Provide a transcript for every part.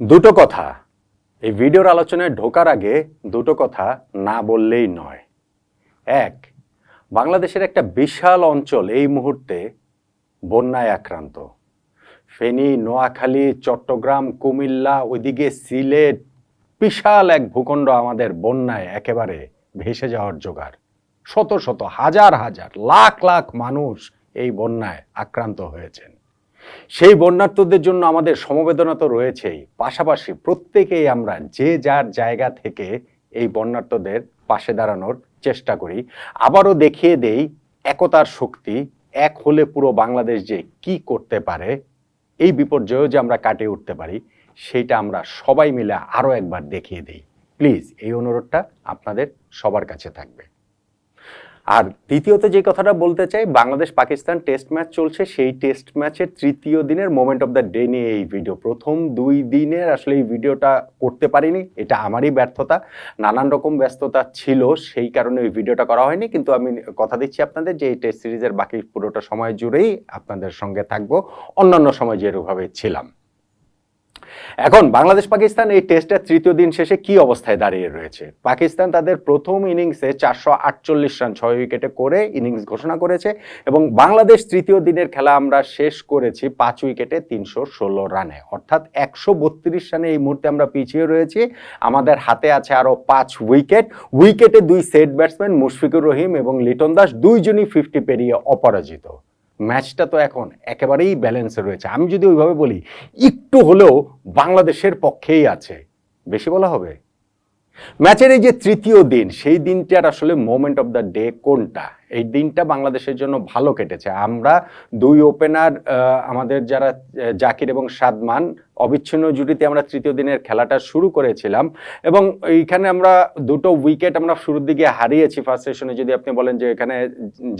দুটো কথা। এই ভিডিওর আলোচনায় ঢোকার আগে দুটো কথা না বললেই নয়। এক, বাংলাদেশের একটা বিশাল অঞ্চল এই মুহূর্তে বন্যায় আক্রান্ত। ফেনী, নোয়াখালী, চট্টগ্রাম, কুমিল্লা, ওইদিকে সিলেট, বিশাল এক ভূখণ্ড আমাদের বন্যায় একেবারে ভেসে যাওয়ার জোগাড়। শত শত, হাজার হাজার, লাখ লাখ মানুষ এই বন্যায় আক্রান্ত হয়েছেন। সেই বন্যার্থদের জন্য আমাদের সমবেদনা তো রয়েছেই। পাশাপাশি প্রত্যেকেই আমরা যে যার জায়গা থেকে এই বন্যার্থদের পাশে দাঁড়ানোর চেষ্টা করি। আবারও দেখিয়ে দেই, একতার শক্তি, এক হলে পুরো বাংলাদেশ যে কি করতে পারে, এই বিপর্যয়েও যে আমরা কাটিয়ে উঠতে পারি, সেইটা আমরা সবাই মিলে আরও একবার দেখিয়ে দিই। প্লিজ, এই অনুরোধটা আপনাদের সবার কাছে থাকবে। আর দ্বিতীয়ত যে কথাটা বলতে চাই, বাংলাদেশ পাকিস্তান টেস্ট ম্যাচ চলছে। সেই টেস্ট ম্যাচের তৃতীয় দিনের মোমেন্ট অফ দ্য ডে নিয়ে এই ভিডিও প্রথম দুই দিনের আসলে এই ভিডিওটা করতে পারিনি। এটা আমারই ব্যর্থতা। নানান রকম ব্যস্ততা ছিল, সেই কারণে ওই ভিডিওটা করা হয়নি। কিন্তু আমি কথা দিচ্ছি আপনাদের যে এই টেস্ট সিরিজের বাকি পুরোটা সময় জুড়েই আপনাদের সঙ্গে থাকব। অন্যান্য সময় যেরকমভাবে ছিলাম। এখন বাংলাদেশ পাকিস্তান এই টেস্টের তৃতীয় দিন শেষে কি অবস্থায় দাঁড়িয়ে রয়েছে? পাকিস্তান তাদের প্রথম ইনিংসে চারশো আটচল্লিশ রান, ছয় উইকেটে করে ইনিংস ঘোষণা করেছে এবং বাংলাদেশ তৃতীয় দিনের খেলা আমরা শেষ করেছি পাঁচ উইকেটে তিনশো ষোলো রানে। অর্থাৎ একশো বত্রিশ রানে এই মুহূর্তে আমরা পিছিয়ে রয়েছি। আমাদের হাতে আছে আরও পাঁচ উইকেট। উইকেটে দুই সেট ব্যাটসম্যান মুশফিকুর রহিম এবং লিটন দাস দুইজনই ফিফটি পেরিয়ে অপরাজিত। ম্যাচটা তো এখন একেবারেই ব্যালেন্সে রয়েছে। আমি যদি ওইভাবে বলি, একটু হলেও বাংলাদেশের পক্ষেই আছে। বেশি বলা হবে? ম্যাচের এই যে তৃতীয় দিন, সেই দিনটার আসলে মোমেন্ট অফ দ্য ডে কোনটা? এই দিনটা বাংলাদেশের জন্য ভালো কেটেছে। আমরা দুই ওপেনার আমাদের যারা জাকির এবং সাদমান অবিচ্ছিন্ন জুটিতে আমরা তৃতীয় দিনের খেলাটা শুরু করেছিলাম এবং এইখানে আমরা দুটো উইকেট আমরা শুরুর দিকে হারিয়েছি ফার্স্ট সেশনে যদি আপনি বলেন যে এখানে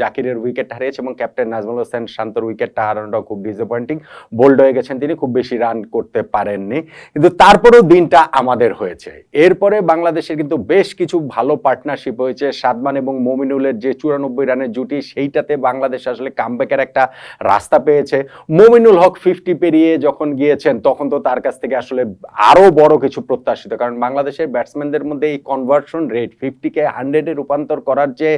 জাকিরের উইকেট হারিয়েছে এবং ক্যাপ্টেন নাজমুল হোসেন শান্তর উইকেটটা হারানোটাও খুব ডিসঅ্যাপয়েন্টিং বোল্ড হয়ে গেছেন তিনি, খুব বেশি রান করতে পারেননি। কিন্তু তারপরেও দিনটা আমাদের হয়েছে। এরপরে বাংলাদেশের কিন্তু বেশ কিছু ভালো পার্টনারশিপ হয়েছে। সাদমান এবং মমিনুলের যে চুরানব্বই রানের জুটি, সেইটাতে বাংলাদেশ আসলে কামব্যাকের একটা রাস্তা পেয়েছে। মমিনুল হক ফিফটি পেরিয়ে যখন গিয়েছেন, তখন তো তার কাছ থেকে আসলে আরও বড় কিছু প্রত্যাশিত। কারণ বাংলাদেশের ব্যাটসম্যানদের মধ্যে এই কনভার্সন রেট ফিফটিকে হান্ড্রেডে রূপান্তর করার যে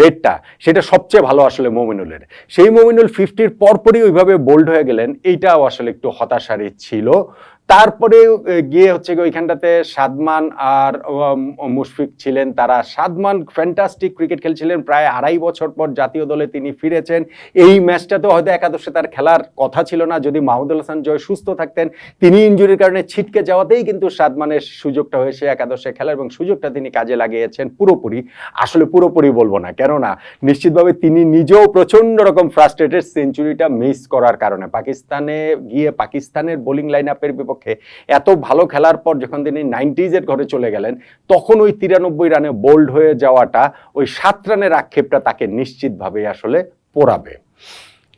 রেটটা সেটা সবচেয়ে ভালো আসলে মোমিনুলের। সেই মোমিনুল ফিফটির পরপরই ওইভাবে বোল্ড হয়ে গেলেন, এইটাও আসলে একটু হতাশারই ছিল। তারপরে গিয়ে হচ্ছে ওইখানটাতে সাদমান আর মুশফিক ছিলেন তারা। সাদমান ফ্যান্টাস্টিক ক্রিকেট খেলছিলেন প্রায় আড়াই বছর পর জাতীয় দলে তিনি ফিরেছেন। এই ম্যাচটাতেও হয়তো একাদশে তার খেলার কথা ছিল না। যদি মাহমুদুল হাসান জয় সুস্থ থাকতেন, তিনি ইঞ্জুরির কারণে ছিটকে যাওয়াতেই কিন্তু সাদমানের সুযোগটা হয়েছে একাদশে খেলার এবং সুযোগটা তিনি কাজে লাগিয়েছেন পুরোপুরি। আসলে পুরোপুরি বলব না, কেননা নিশ্চিতভাবে তিনি নিজেও প্রচণ্ড রকম ফ্রাস্ট্রেটেড সেঞ্চুরিটা মিস করার কারণে। পাকিস্তানে গিয়ে পাকিস্তানের বোলিং লাইন আপের বিপক্ষে এত ভালো খেলার পর যখন তিনি নাইনটিজের ঘরে চলে গেলেন, তখন ওই তিরানব্বই রানে বোল্ড হয়ে যাওয়াটা, ওই সাত রানের আক্ষেপটা তাকে নিশ্চিতভাবে আসলে পোড়াবে।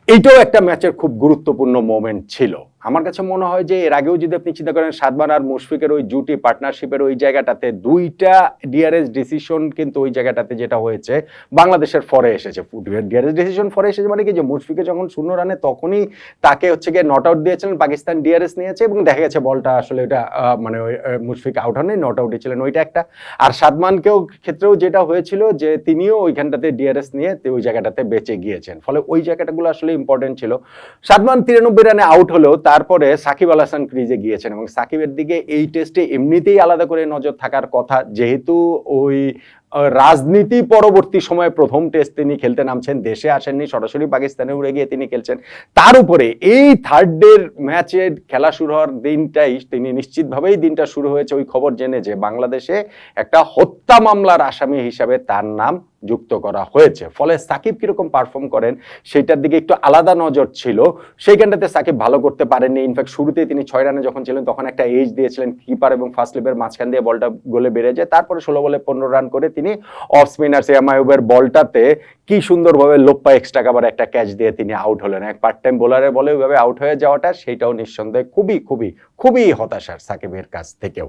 এইটাও একটা ম্যাচের খুব গুরুত্বপূর্ণ মোমেন্ট ছিল। আমার কাছে মনে হয় যে এর আগেও যদি আপনি চিন্তা করেন সাদমান আর মুশফিকের ওই জুটি পার্টনারশিপের ওই জায়গাটাতে দুইটা ডিআরএস ডিসিশন কিন্তু ওই জায়গাটাতে যেটা হয়েছে বাংলাদেশের ফরে এসেছে। ডিআরএস ডিসিশন ফরে এসেছে মানে কি? যে মুশফিকে যখন শূন্য রানে তখনই তাকে হচ্ছে গিয়ে নট আউট দিয়েছিলেন পাকিস্তান ডিআরএস নিয়েছে এবং দেখা গেছে বলটা আসলে আহ, মানে ওই, মুশফিক আউট হননি নট আউটই ছিলেন ওইটা একটা। আর সাদমানকেও ক্ষেত্রেও যেটা হয়েছিল যে তিনিও ওইখানটাতে ডিআরএস নিয়ে ওই জায়গাটাতে বেঁচে গিয়েছেন। ফলে ওই জায়গাটাগুলো আসলে ইম্পর্টেন্ট ছিল। সাদমান তিরানব্বই রানে আউট হলেও তারপরে সাকিব আল হাসান ক্রিজে গিয়েছেন এবং সাকিবের দিকে এই টেস্টে এমনিতেই আলাদা করে নজর থাকার কথা। যেহেতু ওই রাজনীতি পরবর্তী সময়ে প্রথম টেস্ট তিনি খেলতে নামছেন, দেশে আসেননি, সরাসরি পাকিস্তানে উড়ে গিয়ে তিনি খেলছেন। তার উপরে এই থার্ড ডের ম্যাচের খেলা শুরু হওয়ার দিনটাই তিনি নিশ্চিতভাবেই দিনটা শুরু হয়েছে। ওই খবর জেনে যে বাংলাদেশে একটা হত্যা মামলার আসামি হিসাবে তার নাম যুক্ত করা হয়েছে। ফলে সাকিব কীরকম পারফর্ম করেন সেটার দিকে একটু আলাদা নজর ছিল। সেইখানটাতে সাকিব ভালো করতে পারেননি। ইনফ্যাক্ট শুরুতেই তিনি ছয় রানে যখন ছিলেন, তখন একটা এজ দিয়েছিলেন কিপার এবং ফার্স্ট লিপের মাঝখান দিয়ে বলটা গোলে বেড়ে যায়। তারপরে ষোলো বলে পনেরো রান করে তিনি অফ স্পিনার সিয়াম আয়ুবের বলটাতে কি সুন্দরভাবে লোপ্পা এক্সট্রা কাবার একটা ক্যাচ দিয়ে তিনি আউট হলেন। এক পার্ট টাইম বোলারের বলে ওইভাবে আউট হয়ে যাওয়াটা সেটাও নিঃসন্দেহে খুবই খুবই খুবই হতাশার সাকিবের কাছ থেকেও।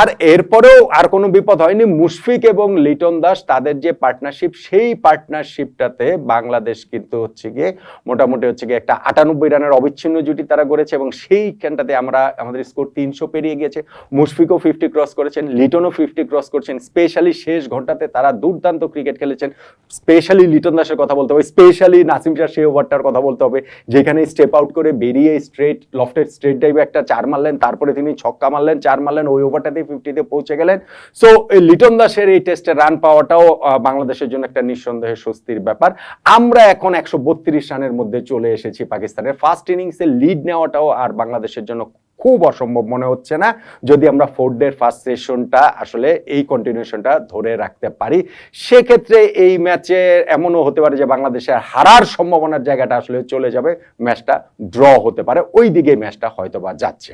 আর এরপরেও আর কোনো বিপদ হয়নি। মুশফিক এবং লিটন দাস তাদের যে পার্টনারশিপ সেই পার্টনারশিপটাতে বাংলাদেশ কিন্তু হচ্ছে গিয়ে মোটামুটি হচ্ছে গিয়ে একটা আটানব্বই রানের অবিচ্ছিন্ন জুটি তারা গড়েছে এবং সেইখানটাতে আমরা আমাদের স্কোর তিনশো পেরিয়ে গিয়েছে। মুশফিকও ফিফটি ক্রস করেছেন লিটনও ফিফটি ক্রস করেছেন স্পেশালি শেষ ঘন্টাতে তারা দুর্দান্ত ক্রিকেট খেলেছেন। স্পেশালি লিটন দাসের কথা বলতে হবে স্পেশালি নাসিম শাহ সেই ওভারটার কথা বলতে হবে। যেখানে স্টেপ আউট করে বেরিয়ে স্ট্রেট লফটেড স্ট্রেট ড্রাইভে একটা চার মারলেন তারপরে তিনি ছক্কা মারলেন চার মারলেন ওই ওভারটাতে ফিফটিতে পৌঁছে গেলেন। সো লিটন দাসের এই টেস্টে রান পাওয়াটাও আহ, বাংলাদেশের জন্য একটা নিঃসন্দেহে স্বস্তির ব্যাপার। আমরা এখন একশো বত্রিশ রানের মধ্যে চলে এসেছি পাকিস্তানের ফার্স্ট ইনিংসে লিড নেওয়াটাও আর বাংলাদেশের জন্য খুব অসম্ভব মনে হচ্ছে না। যদি আমরা ফোর্থ ডে ফার্স্ট সেশনটা আসলে এই কন্টিনিউশনটা ধরে রাখতে পারি, সেক্ষেত্রে এই ম্যাচে এমনও হতে পারে যে বাংলাদেশের হারার সম্ভাবনার জায়গাটা আসলে চলে যাবে। ম্যাচটা ড্র হতে পারে। ওই দিকে ম্যাচটা হয়তো বা যাচ্ছে।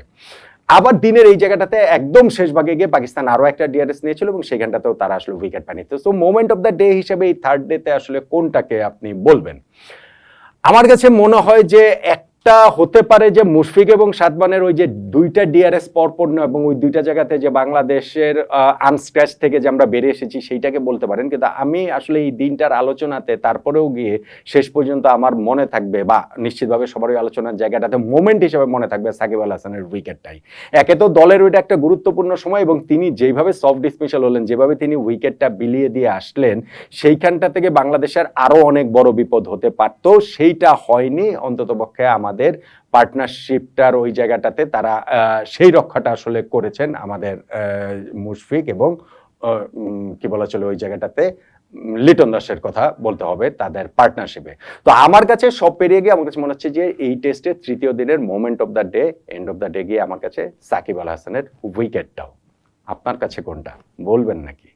আবার দিনের এই জায়গাটাতে একদম শেষ ভাগে গিয়ে পাকিস্তান আরও একটা ডিআরএস নিয়েছিল এবং সেখানটাতেও তারা আসলে উইকেট পায়নি তো so moment of the day হিসেবে এই থার্ড ডেতে আসলে কোনটাকে আপনি বলবেন? আমার কাছে মনে হয় যে একটা হতে পারে যে মুশফিক এবং সাদমানের ওই যে দুইটা ডিআরএস পরপর এবং ওই দুইটা জায়গাতে যে বাংলাদেশের আনস্ক্র্যাচ থেকে যে আমরা বেরিয়ে এসেছি সেইটাকে বলতে পারেন। কিন্তু আমি আসলে এই দিনটার আলোচনাতে তারপরেও গিয়ে শেষ পর্যন্ত আমার মনে থাকবে বা নিশ্চিতভাবে সবারই আলোচনার জায়গাটাতে মোমেন্ট হিসেবে মনে থাকবে সাকিব আল হাসানের উইকেটটাই একে তো দলের ওইটা একটা গুরুত্বপূর্ণ সময় এবং তিনি যেভাবে সফট ডিসমিশাল হলেন, যেভাবে তিনি উইকেটটা বিলিয়ে দিয়ে আসলেন, সেইখানটা থেকে বাংলাদেশের আরও অনেক বড় বিপদ হতে পারত। সেইটা হয়নি, অন্ততপক্ষে আমাদের পার্টনারশিপটার ওই জায়গাটাতে তারা সেই রক্ষাটা আসলে করেছেন আমাদের মুশফিক এবং কি বলা চলে ওই জায়গাটাতে লিটন দাসের কথা বলতে হবে তাদের পার্টনারশিপে তো আমার কাছে সব পেরিয়ে গিয়ে আমার কাছে মনে হচ্ছে যে এই টেস্টের তৃতীয় দিনের moment of the day end of the day গিয়ে আমার কাছে সাকিব আল হাসানের উইকেটটাও আপনার কাছে কোনটা? বলবেন নাকি?